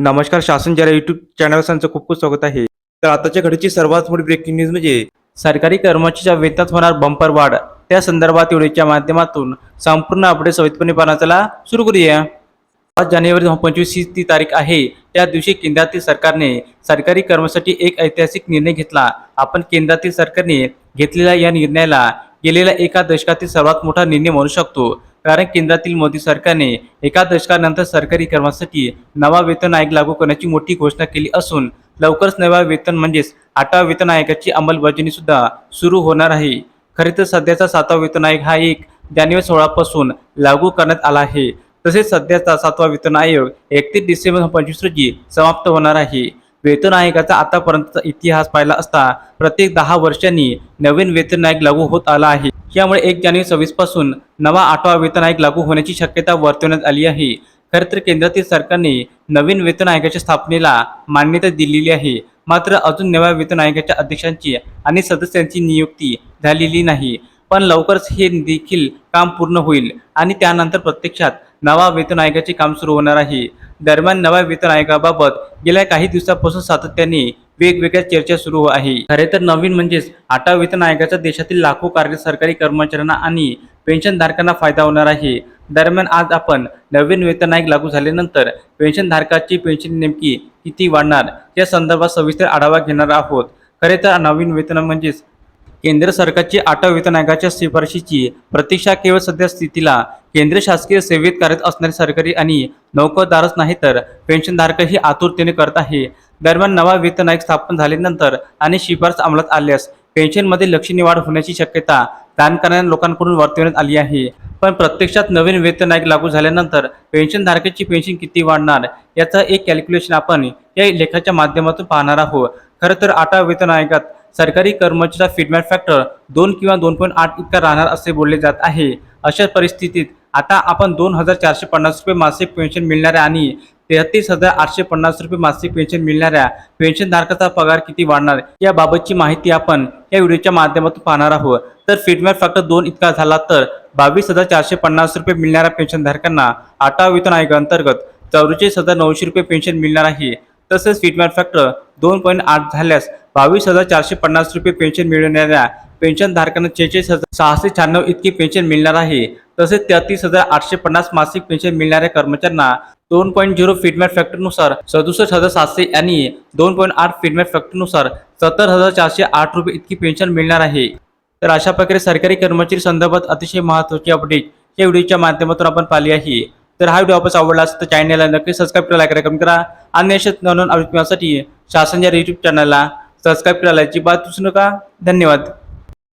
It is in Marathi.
नमस्कार शासन जरा युट्यूब चॅनल त्यांचं खूप खूप स्वागत आहे. तर आताच्या घडीची सर्वात मोठी ब्रेकिंग न्यूज म्हणजे सरकारी कर्मचाऱ्याच्या वेतनात होणार बंपर वाढ. त्या संदर्भात व्हिडिओच्या माध्यमातून संपूर्ण अपडेट सविस्तरपणे पाहण्याला सुरू करूया. पाच जानेवारी दोन पंचवीस ही ती तारीख आहे. त्या दिवशी केंद्रातील सरकारने सरकारी कर्मचाऱ्यासाठी एक ऐतिहासिक निर्णय घेतला. आपण केंद्रातील सरकारने घेतलेल्या या निर्णयाला गेलेल्या एका दशकातील सर्वात मोठा निर्णय म्हणू शकतो. कारण केंद्रातील मोदी सरकारने एका दशकानंतर सरकारी कर्मासाठी नवा वेतन आयोग लागू करण्याची मोठी घोषणा केली असून लवकरच नव्या वेतन म्हणजेच आठवा वेतन आयोगाची अंमलबजावणी सुद्धा सुरू होणार आहे. खरे तर सध्याचा सातवा वेतन आयोग हा एक जानेवारी सोळापासून लागू करण्यात आला आहे. तसेच सध्याचा सातवा वेतन आयोग एकतीस डिसेंबर पंचवीस रोजी समाप्त होणार आहे. वेतन आयोगाचा आतापर्यंतचा इतिहास पाहिला असता प्रत्येक दहा वर्षांनी नवीन वेतन आयोग लागू होत आला आहे. यामुळे एक जानेवारी सव्वीसपासून नवा आठवा वेतन आयोग लागू होण्याची शक्यता वर्तवण्यात आली आहे. खरं तर केंद्रातील सरकारने नवीन वेतन आयोगाच्या स्थापनेला मान्यता दिलेली आहे. मात्र अजून नव्या वेतन आयोगाच्या अध्यक्षांची आणि सदस्यांची नियुक्ती झालेली नाही. पण लवकरच हे देखील काम पूर्ण होईल आणि त्यानंतर प्रत्यक्षात नवा वेतन आयोगाचे काम सुरू होणार आहे. दरम्यान नव्या वेतन आयोगाबाबत गेल्या काही दिवसापासून सातत्याने वेगवेगळ्या चर्चा सुरू आहे. खरे तर नवीन म्हणजेच आटा वेतन आयोगाचा देशातील लाखो कार्य सरकारी कर्मचाऱ्यांना आणि पेन्शनधारकांना फायदा होणार आहे. दरम्यान आज आपण नवीन वेतन आयोग लागू झाल्यानंतर पेन्शनधारकाची पेन्शन नेमकी किती वाढणार या संदर्भात सविस्तर आढावा घेणार आहोत. खरे तर नवीन वेतन म्हणजेच केंद्र सरकारची आठव्या वेतन आयोगाच्या शिफारशीची प्रतीक्षा केवळ सध्या स्थितीला केंद्र शासकीय सेवेत कार्यरत असणारे सरकारी आणि नोकरदारच नाही तर पेन्शनधारकही आतुरतेने करत आहे. दरम्यान नवा वेतन आयोग स्थापन झाल्यानंतर आणि शिफारस अंमलात आल्यास पेन्शनमध्ये लक्षणीय वाढ होण्याची शक्यता दान करणाऱ्या लोकांकडून वर्तवण्यात आली आहे. पण प्रत्यक्षात नवीन वेतन आयोग लागू झाल्यानंतर पेन्शनधारकाची पेन्शन किती वाढणार याचं एक कॅल्क्युलेशन आपण या लेखाच्या माध्यमातून पाहणार आहोत. खरं तर आठव्या वेतन आयोगात सरकारी कर्मचाऱ्याचा फीडबॅक फॅक्टर दोन किंवा दोन पॉईंट आठ इतका राहणार असे बोलले जात आहे. अशा परिस्थितीत आता आपण दोन हजार चारशे पन्नास रुपये मासिक पेन्शन मिळणाऱ्या आणि तेहतीस हजार आठशे पन्नास रुपये मासिक पेन्शन मिळणाऱ्या पेन्शनधारकाचा पगार किती वाढणार याबाबतची माहिती आपण या व्हिडिओच्या माध्यमातून पाहणार आहोत. तर फीडबॅक फॅक्टर दोन इतका झाला तर बावीस हजार चारशे पन्नास रुपये मिळणाऱ्या पेन्शनधारकांना आठवा वेतन आयोगाअंतर्गत चौवेचाळीस हजार नऊशे रुपये पेन्शन मिळणार आहे तसेच फीडबॅक फॅक्टर दोन पॉईंट आठ झाल्यास बावीस हजार चारशे पन्नास रुपये पेन्शन मिळवणाऱ्या पेन्शनधारकांना छेचाळीस हजार सहाशे शहाण्णव इतकी पेन्शन मिळणार आहे. तसेच तेहतीस हजार आठशे पन्नास मासिक पेन्शन मिळणाऱ्या कर्मचाऱ्यांना दोन पॉईंट झिरो फीडबॅक फॅक्टरनुसार सदुसष्ट हजार सातशे आणि दोन पॉईंट आठ फीडबॅक फॅक्टरनुसार सत्तर हजार चारशे आठ रुपये इतकी पेन्शन मिळणार आहे. तर अशा प्रकारे सरकारी कर्मचारी संदर्भात अतिशय महत्त्वाची अपडेट या व्हिडिओच्या माध्यमातून आपण पाहिली आहे. तर हा व्हिडिओ आपण आवडला असेल तर चॅनलला नक्की सबस्क्राईब करा लाईक करा कमेंट करा आणि अशाच नवनवीन अपडेट मिळण्यासाठी यूट्यूब चॅनलला सबस्क्राईब करायला अजिबात विसरू नका. धन्यवाद.